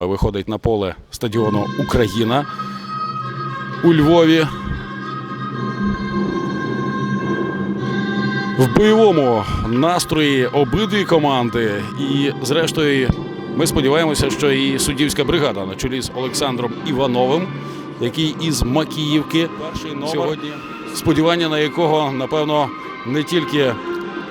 Виходить на поле стадіону Україна у Львові. В бойовому настрої обидві команди. І, зрештою, ми сподіваємося, що і суддівська бригада на чолі з Олександром Івановим, який із Макіївки перший сьогодні. Сподівання на якого, напевно, не тільки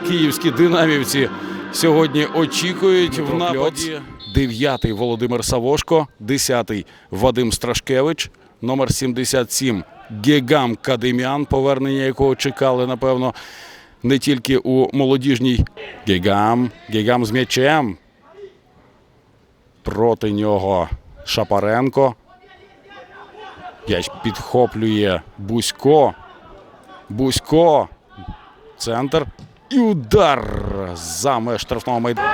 київські динамівці сьогодні очікують в нападі. Дев'ятий Володимир Савошко, десятий Вадим Страшкевич, номер 77 Гегам Кадимян, повернення якого чекали, напевно, не тільки у молодіжній Гегам. Гегам з м'ячем. Проти нього Шапаренко. М'яч підхоплює Бусько. Бусько. Центр. І удар за меж штрафного майдану.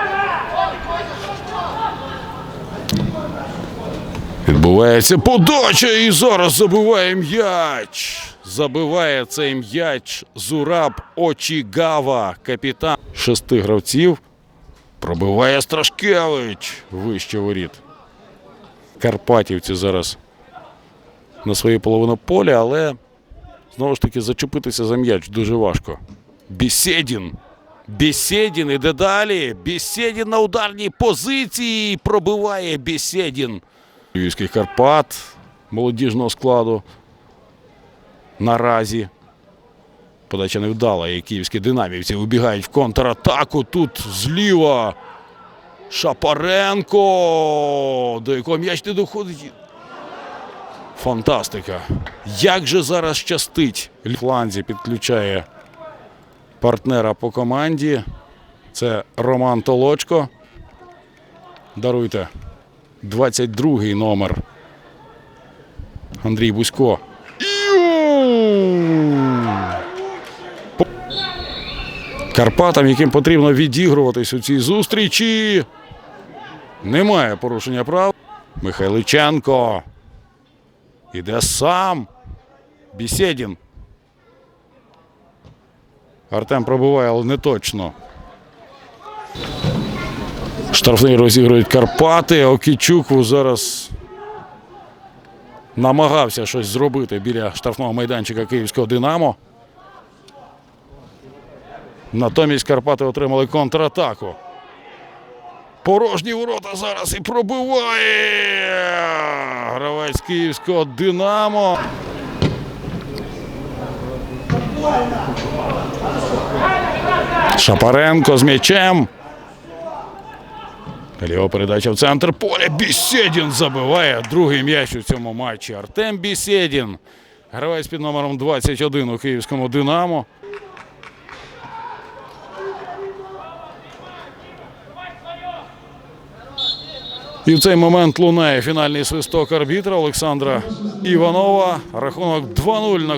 Відбувається подача і зараз забиває м'яч. Забиває цей м'яч Зураб Очігава, капітан шести гравців. Пробиває Страшкевич вище воріт. Карпатівці зараз на своїй половині поля, але знову ж таки зачепитися за м'яч дуже важко. Бісєдін. Бісєдін іде далі. Бісєдін на ударній позиції. Пробиває Бісєдін. Львівських Карпат молодіжного складу. Наразі. Подача невдала, і київські динамівці вибігають в контратаку. Тут зліва. Шапаренко. До якого м'яч не доходить. Фантастика. Як же зараз щастить. Фланзі підключає партнера по команді. Це Роман Толочко. Даруйте. 22-й номер. Андрій Бусько. Карпатам, яким потрібно відігруватись у цій зустрічі. Немає порушення прав. Михайличенко. Іде сам. Бісєдін. Артем пробиває, але не точно. Штрафний розігрують Карпати. Окічук зараз намагався щось зробити біля штрафного майданчика київського Динамо. Натомість Карпати отримали контратаку. Порожні ворота зараз і пробиває гравець київського Динамо. Шапаренко з м'ячем. Ліва передача в центр поля. Бісєдін забиває другий м'яч у цьому матчі. Артем Бісєдін. Гравець під номером 21 у київському Динамо. І в цей момент лунає фінальний свисток арбітра Олександра Іванова. Рахунок 2-0 на